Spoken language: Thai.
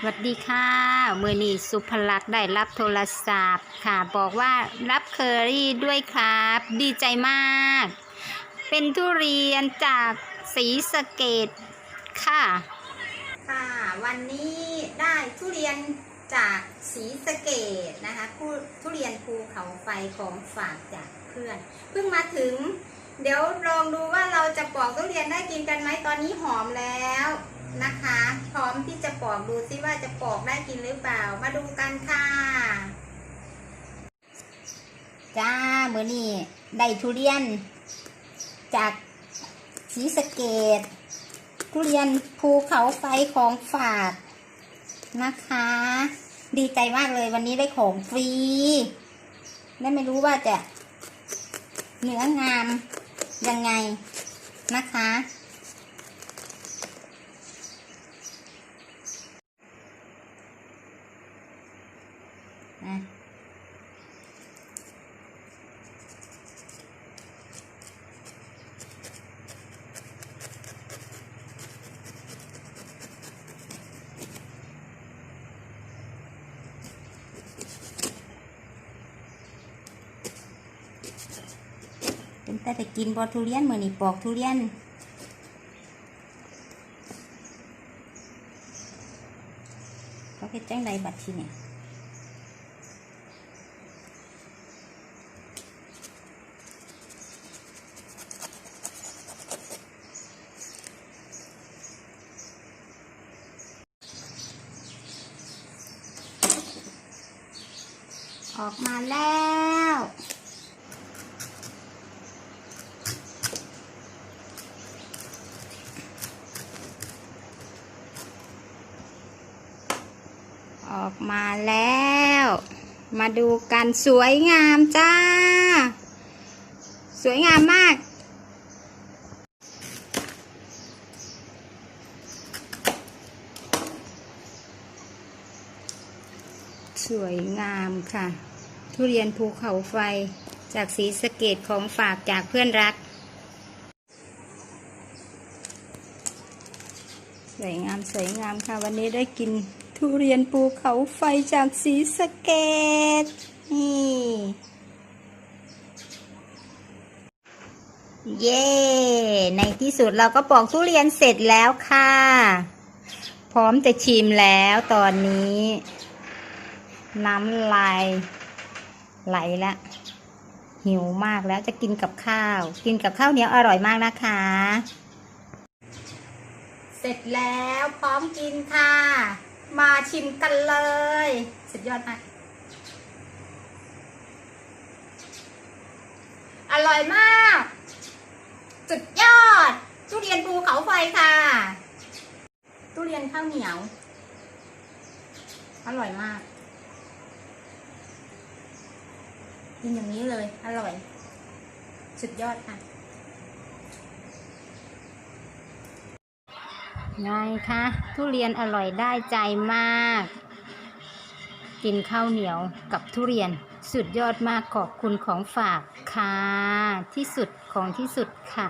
สวัสดีค่ะมือนี้สุภลักษณ์ได้รับโทรศัพท์ค่ะ บอกว่ารับเคอรี่ด้วยครับ ดีใจมาก เป็นทุเรียนจากสีสเกดค่ะ ค่ะ วันนี้ได้ทุเรียนจากสีสเกดนะคะผู้ทุเรียนภูเขาไฟของฝากจากเพื่อน เพิ่งมาถึง เดี๋ยวลองดูว่าเราจะปอกทุเรียนได้กินกันไหมตอนนี้หอมแล้ว นะคะ พร้อมที่จะปอกดูซิว่าจะปอกได้กินหรือเปล่า มาดูกันค่ะ จ้าเมื่อนี้ได้ทุเรียน จากสีสเกดทุเรียนภูเขาไฟของฝากนะคะ ดีใจมากเลยวันนี้ได้ของฟรี และไม่รู้ว่าจะเนื้องามยังไงนะคะ เป็นแต่จะกินบอทุเรียนเหมือนนี่ปอกทุเรียนเขาเฮ็ดจังใดบัดทีเนี่ย ออกมาแล้ว ออกมาแล้ว มาดูกันสวยงามจ้า สวยงามมาก สวยงามค่ะ ทุเรียนภูเขาไฟจากสีสเกตของฝากจากเพื่อนรัก สวยงามสวยงามค่ะ วันนี้ได้กินทุเรียนภูเขาไฟจากสีสเกตนี่เย้ ในที่สุดเราก็ปอกทุเรียนเสร็จแล้วค่ะ พร้อมจะชิมแล้วตอนนี้ น้ำลายไหลละหิวมากแล้วจะกินกับข้าว กินกับข้าวเหนียวอร่อยมากนะคะ เสร็จแล้วพร้อมกินค่ะ มาชิมกันเลย สุดยอดมากอร่อยมาก สุดยอด ทุเรียนภูเขาไฟค่ะ ทุเรียนข้าวเหนียว อร่อยมาก กินอย่างนี้เลย อร่อย สุดยอดค่ะ ไงคะทุเรียนอร่อยได้ใจมาก กินข้าวเหนียวกับทุเรียนสุดยอดมากขอบคุณของฝากค่ะ ที่สุดของที่สุดค่ะ